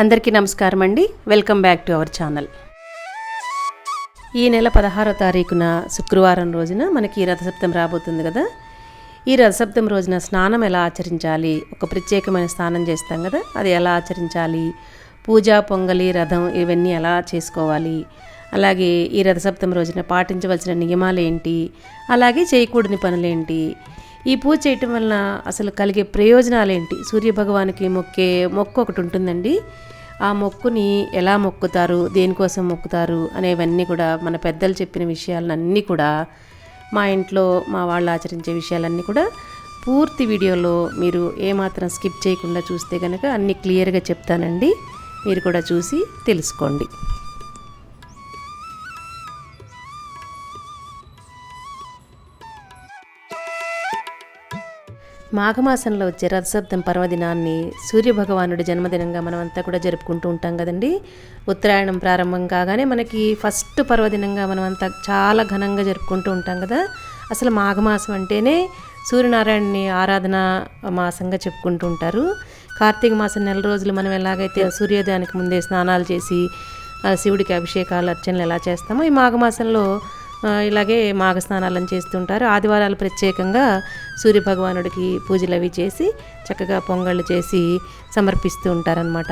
అందరికీ నమస్కారం అండి. Welcome back to our channel. ఈ నెల పదహారో తారీఖున శుక్రవారం రోజున మనకి రథసప్తం రాబోతుంది కదా. ఈ రథసప్తం రోజున స్నానం ఎలా ఆచరించాలి? ఒక ప్రత్యేకమైన స్నానం చేస్తాం కదా. అది ఎలా ఆచరించాలి? పూజ పొంగలి రథం ఇవన్నీ ఎలా చేసుకోవాలి? అలాగే ఈ రథసప్తం రోజున పాటించవలసిన నియమాలు ఏంటి? అలాగే చేయకూడని పనులేంటి ఈ పూజ చేయటం వలన అసలు కలిగే ప్రయోజనాలు ఏంటి సూర్యభగవానికి మొక్కే మొక్కు ఒకటి ఉంటుందండి. ఆ మొక్కుని ఎలా మొక్కుతారు? దేనికోసం మొక్కుతారు? అనేవన్నీ కూడా మన పెద్దలు చెప్పిన విషయాలన్నీ కూడా మా ఇంట్లో మా వాళ్ళు ఆచరించే విషయాలన్నీ కూడా పూర్తి వీడియోలో మీరు ఏమాత్రం స్కిప్ చేయకుండా చూస్తే కనుక అన్నీ క్లియర్గా చెప్తానండి. మీరు కూడా చూసి తెలుసుకోండి. మాఘమాసంలో వచ్చే రథసప్తం పర్వదినాన్ని సూర్యభగవానుడి జన్మదినంగా మనమంతా కూడా జరుపుకుంటూ ఉంటాం కదండి. ఉత్తరాయణం ప్రారంభం కాగానే మనకి ఫస్ట్ పర్వదినంగా మనమంతా చాలా ఘనంగా జరుపుకుంటూ ఉంటాం కదా. అసలు మాఘమాసం అంటేనే సూర్యనారాయణని ఆరాధన మాసంగా చెప్పుకుంటూ ఉంటారు. కార్తీక మాసం నెల రోజులు మనం ఎలాగైతే సూర్యోదయానికి ముందే స్నానాలు చేసి శివుడికి అభిషేకాలు అర్చనలు ఎలా చేస్తామో ఈ మాఘమాసంలో ఇలాగే మాఘ స్నానాలను చేస్తుంటారు. ఆదివారాలు ప్రత్యేకంగా సూర్యభగవానుడికి పూజలు అవి చేసి చక్కగా పొంగళ్ళు చేసి సమర్పిస్తూ ఉంటారనమాట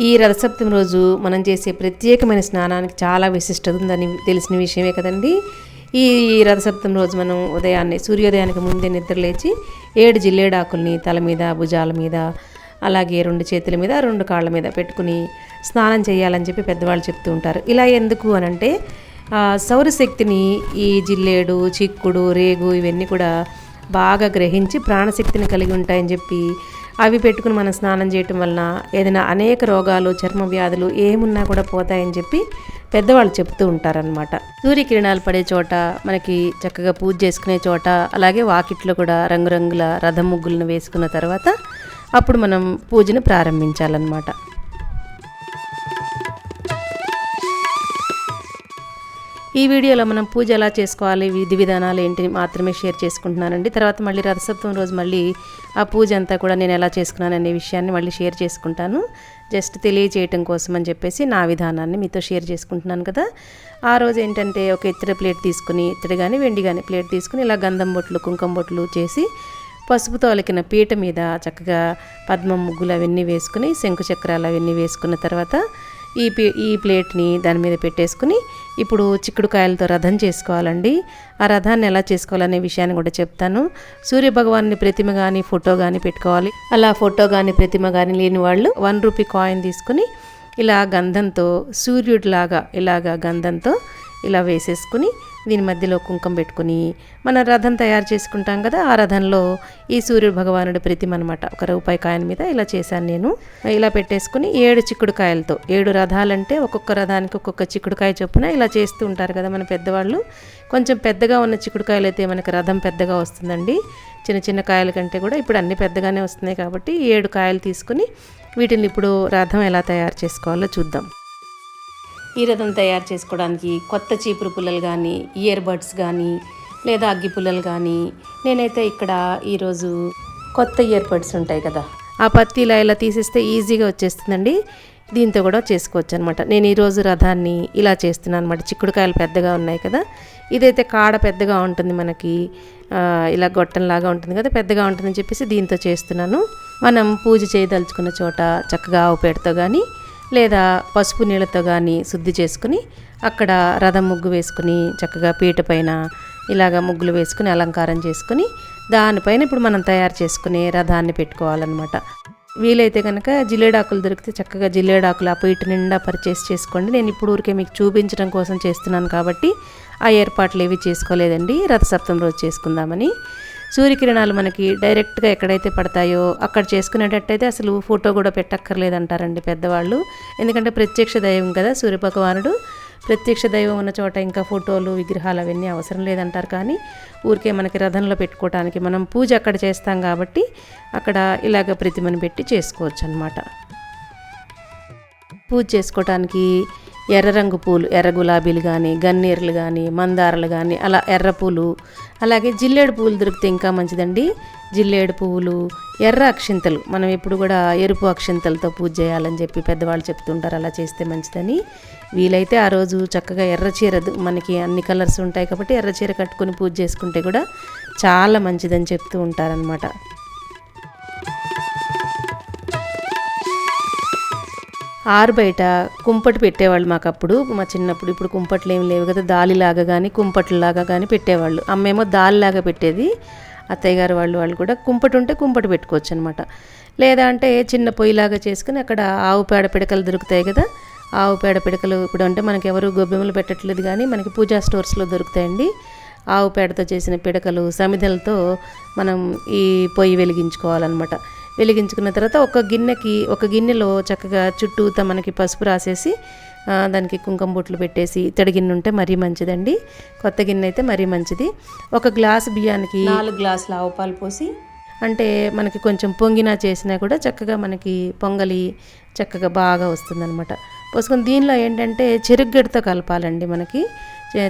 ఈ రథసప్తమి రోజు మనం చేసే ప్రత్యేకమైన స్నానానికి చాలా విశిష్టత ఉందని తెలిసిన విషయమే కదండి. ఈ రథసప్తమి రోజు మనం ఉదయాన్నే సూర్యోదయానికి ముందే నిద్రలేచి ఏడు జిల్లేడాకుల్ని తల మీద భుజాల మీద అలాగే రెండు చేతుల మీద రెండు కాళ్ళ మీద పెట్టుకుని స్నానం చేయాలని చెప్పి పెద్దవాళ్ళు చెప్తూ ఉంటారు. ఇలా ఎందుకు అనంటే అంటే సౌరశక్తిని ఈ జిల్లేడు చిక్కుడు రేగు ఇవన్నీ కూడా బాగా గ్రహించి ప్రాణశక్తిని కలిగి ఉంటాయని చెప్పి అవి పెట్టుకుని మనం స్నానం చేయటం వలన ఏదైనా అనేక రోగాలు చర్మ వ్యాధులు ఏమున్నా కూడా పోతాయని చెప్పి పెద్దవాళ్ళు చెప్తూ ఉంటారనమాట సూర్యకిరణాలు పడే చోట మనకి చక్కగా పూజ చేసుకునే చోట అలాగే వాకిట్లో కూడా రంగురంగుల రథం ముగ్గులను వేసుకున్న తర్వాత అప్పుడు మనం పూజను ప్రారంభించాలన్నమాట. ఈ వీడియోలో మనం పూజ ఎలా చేసుకోవాలి విధి విధానాలు ఏంటి మాత్రమే షేర్ చేసుకుంటున్నానండి. తర్వాత మళ్ళీ రథసప్తమి రోజు మళ్ళీ ఆ పూజ అంతా కూడా నేను ఎలా చేసుకున్నాను అనే విషయాన్ని మళ్ళీ షేర్ చేసుకుంటాను. జస్ట్ తెలియజేయటం కోసం అని చెప్పేసి నా విధానాన్ని మీతో షేర్ చేసుకుంటున్నాను కదా. ఆ రోజు ఏంటంటే ఒక ఇత్తడి ప్లేట్ తీసుకుని ఇత్తడి కానీ వెండి కానీ ప్లేట్ తీసుకుని ఇలా గంధం బొట్లు కుంకుమ బొట్లు చేసి పసుపుతో అలికిన పీట మీద చక్కగా పద్మం ముగ్గులు అవన్నీ వేసుకుని శంకు చక్రాలు అవన్నీ వేసుకున్న తర్వాత ఈ ఈ ప్లేట్ని దాని మీద పెట్టేసుకుని ఇప్పుడు చిక్కుడుకాయలతో రథం చేసుకోవాలండి. ఆ రథాన్ని ఎలా చేసుకోవాలనే విషయాన్ని కూడా చెప్తాను. సూర్యభగవాన్ని ప్రతిమ కానీ ఫోటో కానీ పెట్టుకోవాలి. అలా ఫోటో కానీ ప్రతిమ కానీ లేని వాళ్ళు వన్ రూపీ కాయిన్ తీసుకుని ఇలా గంధంతో సూర్యుడిలాగా ఇలాగా గంధంతో ఇలా వేసేసుకుని దీని మధ్యలో కుంకం పెట్టుకుని మన రథం తయారు చేసుకుంటాం కదా ఆ రథంలో ఈ సూర్యుడు భగవానుడి ప్రతిమ అనమాట ఒక రూపాయి కాయల మీద ఇలా చేశాను నేను. ఇలా పెట్టేసుకుని ఏడు చిక్కుడుకాయలతో ఏడు రథాలంటే ఒక్కొక్క రథానికి ఒక్కొక్క చిక్కుడుకాయ చొప్పున ఇలా చేస్తూ ఉంటారు కదా మన పెద్దవాళ్ళు. కొంచెం పెద్దగా ఉన్న చిక్కుడుకాయలు అయితే మనకి రథం పెద్దగా వస్తుందండి. చిన్న చిన్న కాయల కంటే కూడా ఇప్పుడు అన్ని పెద్దగానే వస్తున్నాయి కాబట్టి ఏడు కాయలు తీసుకుని వీటిని ఇప్పుడు రథం ఎలా తయారు చేసుకోవాలో చూద్దాం. ఈ రథం తయారు చేసుకోవడానికి కొత్త చీపురు పుల్లలు కానీ ఇయర్ బడ్స్ కానీ లేదా అగ్గి పుల్లలు కానీ నేనైతే ఇక్కడ ఈరోజు కొత్త ఇయర్ బడ్స్ ఉంటాయి కదా. ఆ పత్తి ఇలా ఇలా తీసేస్తే ఈజీగా వచ్చేస్తుందండి. దీంతో కూడా చేసుకోవచ్చు అనమాట నేను ఈరోజు రథాన్ని ఇలా చేస్తున్నాను అనమాట చిక్కుడుకాయలు పెద్దగా ఉన్నాయి కదా. ఇదైతే కాడ పెద్దగా ఉంటుంది మనకి. ఇలా గొట్టంలాగా ఉంటుంది కదా పెద్దగా ఉంటుందని చెప్పేసి దీంతో చేస్తున్నాను. మనం పూజ చేయదలుచుకున్న చోట చక్కగా ఆవు పేడతో కానీ లేదా పసుపు నీళ్ళతో కానీ శుద్ధి చేసుకుని అక్కడ రథం ముగ్గు వేసుకుని చక్కగా పీట పైన ఇలాగ ముగ్గులు వేసుకుని అలంకారం చేసుకుని దానిపైన ఇప్పుడు మనం తయారు చేసుకునే రథాన్ని పెట్టుకోవాలన్నమాట. వీలైతే కనుక జిల్లేడాకులు దొరికితే చక్కగా జిల్లేడాకులు ఆ పీట నిండా పర్చేస్ చేసుకోండి. నేను ఇప్పుడు ఊరికే మీకు చూపించడం కోసం చేస్తున్నాను కాబట్టి ఆ ఏర్పాట్లు ఏవి చేసుకోలేదండి. రథసప్తం రోజు చేసుకుందామని. సూర్యకిరణాలు మనకి డైరెక్ట్గా ఎక్కడైతే పడతాయో అక్కడ చేసుకునేటట్టయితే అసలు ఫోటో కూడా పెట్టక్కర్లేదు అంటారండి పెద్దవాళ్ళు. ఎందుకంటే ప్రత్యక్ష దైవం కదా సూర్యభగవానుడు. ప్రత్యక్ష దైవం ఉన్న చోట ఇంకా ఫోటోలు విగ్రహాలు అవన్నీ అవసరం లేదంటారు. కానీ ఊరికే మనకి రథంలో పెట్టుకోవడానికి మనం పూజ అక్కడ చేస్తాం కాబట్టి అక్కడ ఇలాగ ప్రతిమను పెట్టి చేసుకోవచ్చు అనమాట పూజ చేసుకోవటానికి ఎర్ర రంగు పూలు ఎర్ర గులాబీలు కానీ గన్నేరులు కానీ మందారలు కానీ అలా ఎర్ర పూలు. అలాగే జిల్లేడు పూలు దొరికితే ఇంకా మంచిదండి. జిల్లేడు పువ్వులు ఎర్ర అక్షింతలు. మనం ఎప్పుడు కూడా ఎరుపు అక్షింతలతో పూజ చేయాలని చెప్పి పెద్దవాళ్ళు చెప్తుంటారు. అలా చేస్తే మంచిదని. వీలైతే ఆ రోజు చక్కగా ఎర్ర చీర మనకి అన్ని కలర్స్ ఉంటాయి కాబట్టి ఎర్ర చీర కట్టుకొని పూజ చేసుకుంటే కూడా చాలా మంచిదని చెప్తూ ఉంటారనమాట ఆరు బయట కుంపటి పెట్టేవాళ్ళు మాకు అప్పుడు మా చిన్నప్పుడు. ఇప్పుడు కుంపట్లు ఏమి లేవు కదా దాలిలాగా కానీ కుంపట్లలాగా కానీ పెట్టేవాళ్ళు. అమ్మేమో దాలిలాగా పెట్టేది. అత్తయ్య గారు వాళ్ళు వాళ్ళు కూడా కుంపటి ఉంటే కుంపటి పెట్టుకోవచ్చు అనమాట లేదా అంటే చిన్న పొయ్యిలాగా చేసుకుని అక్కడ ఆవు పేడ పిడకలు దొరుకుతాయి కదా ఆవు పేడ పిడకలు ఇప్పుడు అంటే మనకి ఎవరు గొబ్బెమ్మలు పెట్టట్లేదు కానీ మనకి పూజా స్టోర్స్లో దొరుకుతాయండి. ఆవు పేడతో చేసిన పిడకలు సమిధలతో మనం ఈ పొయ్యి వెలిగించుకోవాలన్నమాట వెలిగించుకున్న తర్వాత ఒక గిన్నెకి ఒక గిన్నెలో చక్కగా చుట్టూతా మనకి పసుపు రాసేసి దానికి కుంకుమ బొట్లు పెట్టేసి ఇత్తడి గిన్నె ఉంటే మరీ మంచిదండి. కొత్త గిన్నె అయితే మరీ మంచిది. ఒక గ్లాసు బియ్యానికి నాలుగు గ్లాసుల ఆవు పాలు పోసి అంటే మనకి కొంచెం పొంగినా చేసినా కూడా చక్కగా మనకి పొంగలి చక్కగా బాగా వస్తుందన్నమాట. పోసుకొని దీనిలో ఏంటంటే చెరుగ్గడ్డతో కలపాలండి మనకి.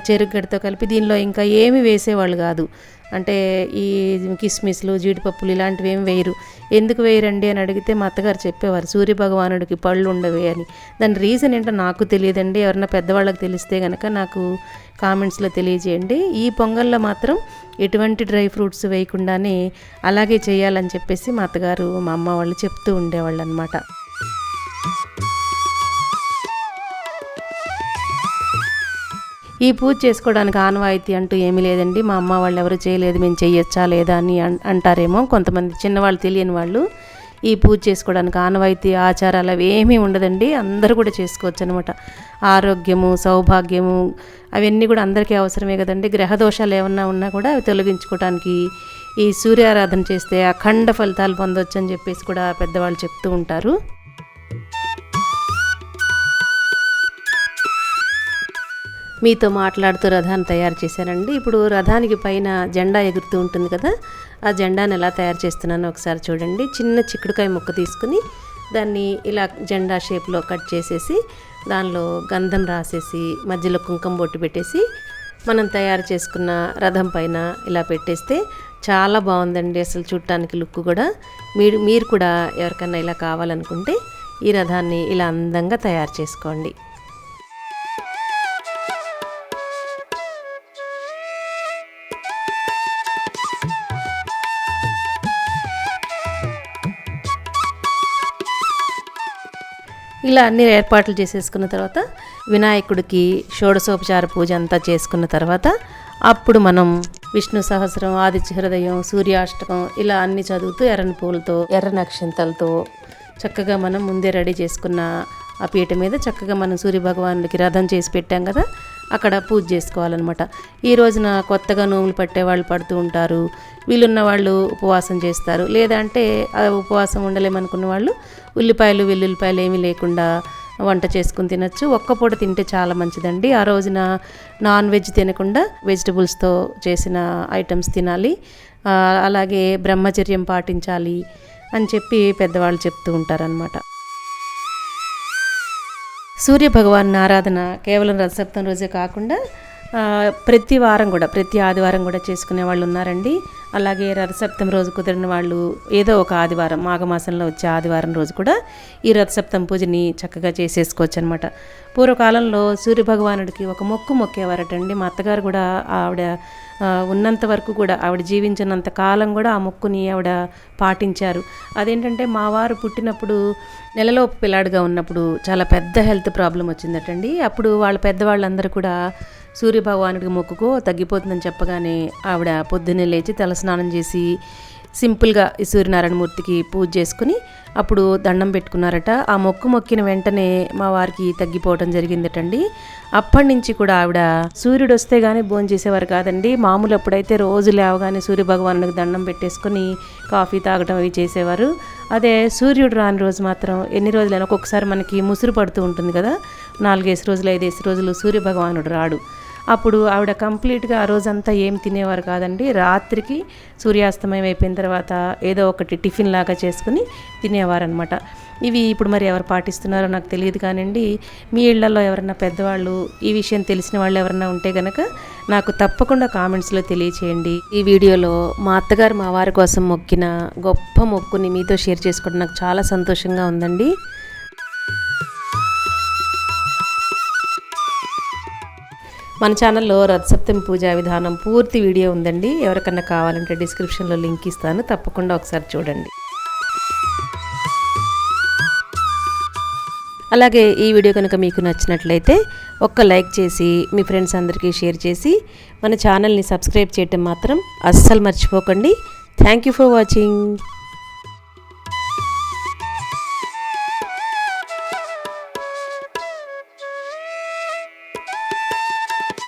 చెరుగ్గడ్డతో కలిపి దీనిలో ఇంకా ఏమి వేసేవాళ్ళు కాదు. అంటే ఈ కిస్మిస్లు జీడిపప్పులు ఇలాంటివి ఏమి వేయరు. ఎందుకు వేయరండి అని అడిగితే మా అత్తగారు చెప్పేవారు సూర్య భగవానుడికి పళ్ళు ఉండవి అని. దాని రీజన్ ఏంటో నాకు తెలియదండి. ఎవరన్నా పెద్దవాళ్ళకి తెలిస్తే కనుక నాకు కామెంట్స్లో తెలియజేయండి. ఈ పొంగల్లో మాత్రం ఎటువంటి డ్రై ఫ్రూట్స్ వేయకుండానే అలాగే చేయాలని చెప్పేసి మా అత్తగారు మా అమ్మ వాళ్ళు చెప్తూ ఉండేవాళ్ళు అనమాట ఈ పూజ చేసుకోవడానికి ఆనవాయితీ అంటూ ఏమీ లేదండి. మా అమ్మ వాళ్ళు ఎవరు చేయలేదు మేము చేయొచ్చా లేదా అని అన్- అంటారేమో. కొంతమంది చిన్నవాళ్ళు తెలియని వాళ్ళు ఈ పూజ చేసుకోవడానికి ఆనవాయితీ ఆచారాలు అవి ఏమీ ఉండదండి. అందరూ కూడా చేసుకోవచ్చు అనమాట ఆరోగ్యము సౌభాగ్యము అవన్నీ కూడా అందరికీ అవసరమే కదండి. గ్రహ దోషాలు ఏమన్నా ఉన్నా కూడా అవి తొలగించుకోవడానికి ఈ సూర్యారాధన చేస్తే అఖండ ఫలితాలు పొందొచ్చు అని చెప్పేసి కూడా పెద్దవాళ్ళు చెప్తూ ఉంటారు. మీతో మాట్లాడుతూ రథాన్ని తయారు చేశానండి. ఇప్పుడు రథానికి పైన జెండా ఎగురుతూ ఉంటుంది కదా ఆ జెండాను ఎలా తయారు చేస్తున్నానో ఒకసారి చూడండి. చిన్న చిక్కుడుకాయ ముక్క తీసుకుని దాన్ని ఇలా జెండా షేప్లో కట్ చేసేసి దానిలో గంధం రాసేసి మధ్యలో కుంకుమ బొట్టు పెట్టేసి మనం తయారు చేసుకున్న రథం పైన ఇలా పెట్టేస్తే చాలా బాగుందండి అసలు చూడటానికి లుక్ కూడా. మీరు మీరు కూడా ఎవరికైనా ఇలా కావాలనుకుంటే ఈ రథాన్ని ఇలా అందంగా తయారు చేసుకోండి. ఇలా అన్ని ఏర్పాట్లు చేసేసుకున్న తర్వాత వినాయకుడికి షోడశోపచార పూజ అంతా చేసుకున్న తర్వాత అప్పుడు మనం విష్ణు సహస్రం ఆదిత్య హృదయం సూర్యాష్టకం ఇలా అన్ని చదువుతూ ఎర్రని పూలతో ఎర్ర నక్షంతలతో చక్కగా మనం ముందే రెడీ చేసుకున్న ఆ పీట మీద చక్కగా మనం సూర్యభగవానుడికి రథం చేసి పెట్టాం కదా. అక్కడ పూజ చేసుకోవాలన్నమాట. ఈ రోజున కొత్తగా నోములు పట్టే వాళ్ళు పడుతూ ఉంటారు. వీళ్ళున్న వాళ్ళు ఉపవాసం చేస్తారు. లేదంటే ఉపవాసం ఉండలేమనుకున్న వాళ్ళు ఉల్లిపాయలు వెల్లుల్లిపాయలు ఏమీ లేకుండా వంట చేసుకుని తినచ్చు. ఒక్క పూట తింటే చాలా మంచిదండి. ఆ రోజున నాన్ వెజ్ తినకుండా వెజిటబుల్స్తో చేసిన ఐటమ్స్ తినాలి. అలాగే బ్రహ్మచర్యం పాటించాలి అని చెప్పి పెద్దవాళ్ళు చెప్తూ ఉంటారనమాట సూర్య భగవాన్ ఆరాధన కేవలం రథసప్తం రోజే కాకుండా ప్రతి వారం కూడా ప్రతి ఆదివారం కూడా చేసుకునే వాళ్ళు ఉన్నారండి. అలాగే రథసప్తం రోజు కుదిరిన వాళ్ళు ఏదో ఒక ఆదివారం మాఘమాసంలో వచ్చే ఆదివారం రోజు కూడా ఈ రథసప్తం పూజని చక్కగా చేసేసుకోవచ్చు అనమాట పూర్వకాలంలో సూర్య భగవానుడికి ఒక మొక్కు మొక్కేవారటండి. మా అత్తగారు కూడా ఆవిడ ఉన్నంత వరకు కూడా ఆవిడ జీవించినంత కాలం కూడా ఆ మొక్కుని ఆవిడ పాటించారు. అదేంటంటే మా వారు పుట్టినప్పుడు నెలలోపు పిల్లాడుగా ఉన్నప్పుడు చాలా పెద్ద హెల్త్ ప్రాబ్లం వచ్చిందటండి. అప్పుడు వాళ్ళ పెద్దవాళ్ళందరూ కూడా సూర్య భగవానుడికి మొక్కుకో తగ్గిపోతుందని చెప్పగానే ఆవిడ పొద్దున్నే లేచి తలస్నానం చేసి సింపుల్గా ఈ సూర్యనారాయణమూర్తికి పూజ చేసుకుని అప్పుడు దండం పెట్టుకున్నారట. ఆ మొక్కు మొక్కిన వెంటనే మా వారికి తగ్గిపోవటం జరిగిందటండి. అప్పటి నుంచి కూడా ఆవిడ సూర్యుడు వస్తే కానీ భోజనం చేసేవారు కాదండి. మామూలు అప్పుడైతే రోజు లేవగానే సూర్య భగవానుడికి దండం పెట్టేసుకొని కాఫీ తాగటం అవి చేసేవారు. అదే సూర్యుడు రాని రోజు మాత్రం ఎన్ని రోజులైనా ఒక్కొక్కసారి మనకి ముసురు పడుతూ ఉంటుంది కదా. నాలుగేసి రోజులు ఐదేసి రోజులు సూర్య భగవానుడు రాడు. అప్పుడు ఆవిడ కంప్లీట్గా ఆ రోజంతా ఏం తినేవారు కాదండి. రాత్రికి సూర్యాస్తమయం అయిపోయిన తర్వాత ఏదో ఒకటి టిఫిన్ లాగా చేసుకుని తినేవారనమాట ఇవి ఇప్పుడు మరి ఎవరు పాటిస్తున్నారో నాకు తెలియదు కానివ్వండి మీ ఇళ్ళలో ఎవరైనా పెద్దవాళ్ళు ఈ విషయం తెలిసిన వాళ్ళు ఎవరైనా ఉంటే గనక నాకు తప్పకుండా కామెంట్స్లో తెలియచేయండి. ఈ వీడియోలో మా అత్తగారు మా వారి కోసం మొక్కిన గొప్ప మొక్కుని మీతో షేర్ చేసుకోవడం నాకు చాలా సంతోషంగా ఉందండి. మన ఛానల్లో రథసప్తమి పూజా విధానం పూర్తి వీడియో ఉందండి. ఎవరికన్నా కావాలంటే డిస్క్రిప్షన్లో లింక్ ఇస్తాను. తప్పకుండా ఒకసారి చూడండి. అలాగే ఈ వీడియో కనుక మీకు నచ్చినట్లయితే ఒక్క లైక్ చేసి మీ ఫ్రెండ్స్ అందరికీ షేర్ చేసి మన ఛానల్ని సబ్స్క్రైబ్ చేయటం మాత్రం అస్సలు మర్చిపోకండి. Thank you for watching.